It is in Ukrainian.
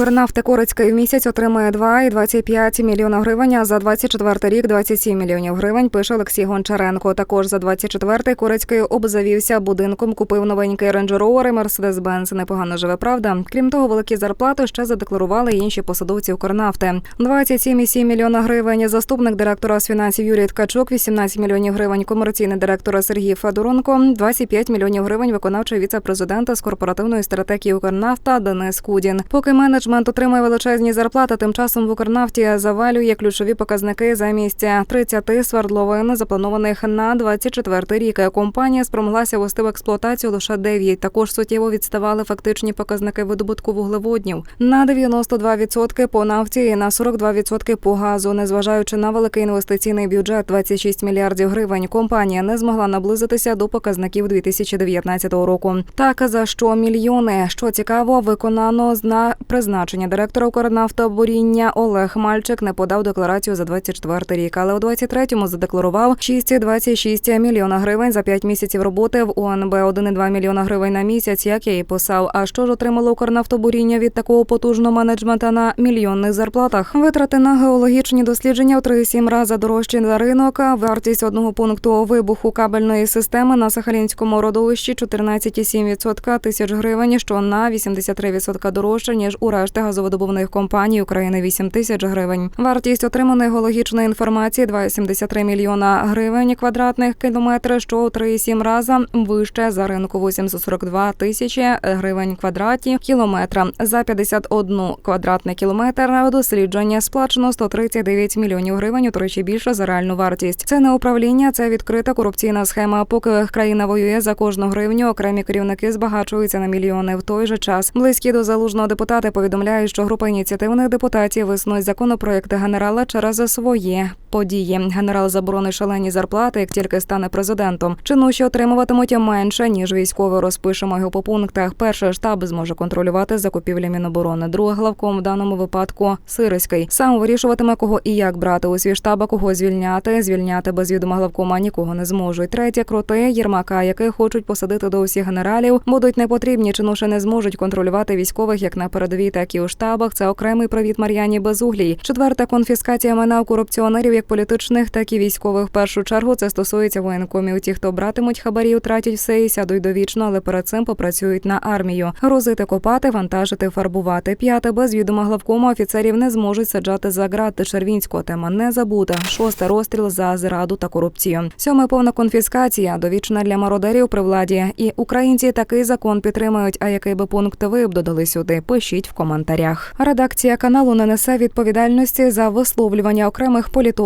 Укрнафти Корицький в місяць отримує 2,25 мільйона гривень, а за 24 рік 27 мільйонів гривень, пише Олексій Гончаренко. Також за 24-й Корицький обзавівся будинком, купив новенький Range Rover і Mercedes-Benz. Непогано живе правда. Крім того, великі зарплати ще задекларували інші посадовці Укрнафти. 27,7 мільйона гривень. Заступник директора з фінансів Юрій Ткачук, 18 мільйонів гривень. Комерційний директор Сергій Федоренко, 25 мільйонів гривень. Виконавчий віце-президента з корпоративної стратегії Укрнафта Денис Кудін. Поки менеджмент отримує величезні зарплати, тим часом в Укрнафті завалює ключові показники замість 30 свердловин, запланованих на 24 рік. Компанія спромоглася ввести в експлуатацію лише 9. Також суттєво відставали фактичні показники видобутку вуглеводнів на 92% по нафті і на 42% по газу. Незважаючи на великий інвестиційний бюджет 26 мільярдів гривень, компанія не змогла наблизитися до показників 2019 року. Так за що мільйони, що цікаво, виконано на призначення директора Укрнафтобуріння Олег Мальчик не подав декларацію за 24 рік, але у 23-му задекларував 6,26 мільйона гривень за 5 місяців роботи в УНБ 1,2 мільйона гривень на місяць, як я і писав. А що ж отримало Укрнафтобуріння від такого потужного менеджмента на мільйонних зарплатах? Витрати на геологічні дослідження в 3,7 рази дорожчі за ринок. Вартість одного пункту вибуху кабельної системи на Сахалінському родовищі 14,7% тисяч гривень, що на 83% дорожче ніж у решти газовидобувних компаній України 8 тисяч гривень. Вартість отриманої геологічної інформації 2,73 мільйона гривень квадратних кілометрів, що у 3,7 рази вище за ринку 842 тисячі гривень квадратні кілометра. За 51 квадратний кілометр дослідження сплачено 139 мільйонів гривень, утричі більше за реальну вартість. Це не управління, це відкрита корупційна схема. Поки країна воює за кожну гривню, окремі керівники збагачуються на мільйони. В той же час близькі до залужного депутати повідомляють, що група ініціативних депутатів виснують законопроекти генерала через свої події. Генерал заборонить шалені зарплати, як тільки стане президентом. Чинуші отримуватимуть менше ніж військові. Розпишемо його по пунктах. Перший штаб зможе контролювати закупівлі Міноборони. Другий главком в даному випадку Сириський сам вирішуватиме, кого і як брати у свій штаб, а кого звільняти. Звільняти без відома главкома нікого не зможуть. Третє крути Єрмака, яких хочуть посадити до усіх генералів, будуть не потрібні. Чинуші не зможуть контролювати військових як на передовій, так і у штабах. Це окремий привіт Мар'яні Безуглій. Четверта конфіскація майна у корупціонерів, як політичних, так і військових. В першу чергу це стосується воєнкомів. Ті, хто братимуть хабарі, втратять все і сядуть довічно, але перед цим попрацюють на армію. Грузити, копати, вантажити, фарбувати. П'яте без відома главкома офіцерів не зможуть саджати за грати Червінського. Тема не забута. Шосте розстріл за зраду та корупцію. Сьоме повна конфіскація, довічна для мародерів при владі. І українці такий закон підтримують. А який би пункт ви б додали сюди? Пишіть в коментарях. Редакція каналу не несе відповідальності за висловлювання окремих політологів,